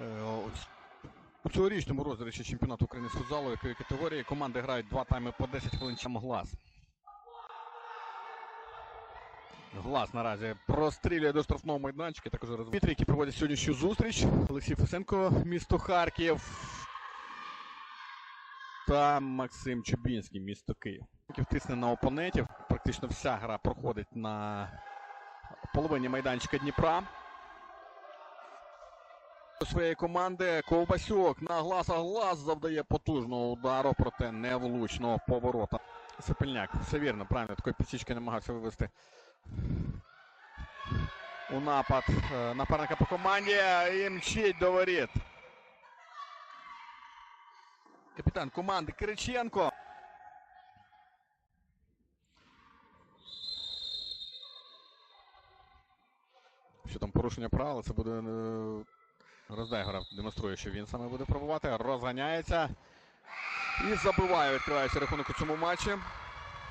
Е, У цьогорічному розіграші чемпіонату України з футзалу, якої категорії команди грають два тайми по 10 хвилин чим глас. Глас наразі прострілює до штрафного майданчика. Також розвітрі, які проводять сьогоднішню зустріч. Олексій Фесенко, місто Харків. Та Максим Чубінський, місто Київ. Тисне на опонентів. Практично вся гра проходить на половині майданчика Дніпра. Своєї команди Ковбасюк на гласа глаз завдає потужного удару, проте невлучного поворота. Сапельняк, все вірно, правильно, такої підсічки намагався вивести у напад е, напарника по команді і мчить до воріт. Капітан команди Кириченко. Що там порушення правил, це буде е, Роздайгора демонструє, що він саме буде пробувати. Розганяється. І забиває, відкривається рахунок у цьому матчі.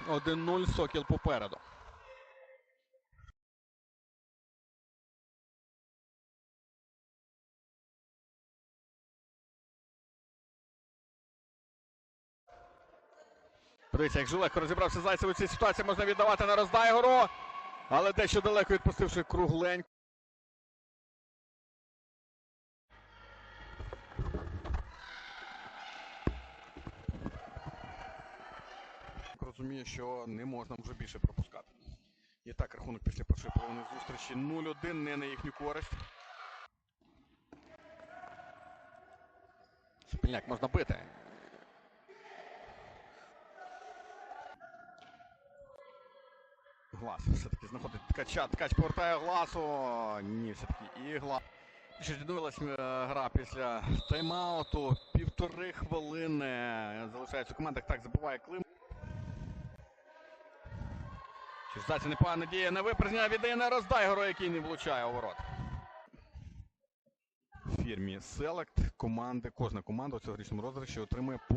1-0 Сокіл попереду. Подивіться, як же розібрався Зайцев у цій ситуації, можна віддавати на Роздайгору. Але дещо далеко відпустивши кругленько. Розуміє, що не можна вже більше пропускати. І так, рахунок після першої половини зустрічі 0-1 не на їхню користь. Спільняк можна бити. Глас все-таки знаходить ткача. Ткач повертає гласу. Ні, все-таки і глас. Відновилась е, гра після тайм-ауту. Півтори хвилини залишається командах. Так забуває Клим. Чуждаці непогана дія на випередження віддає на Роздайгору, який не влучає у ворот. Фірмі Select команди, кожна команда у цьогорічному розіграші отримує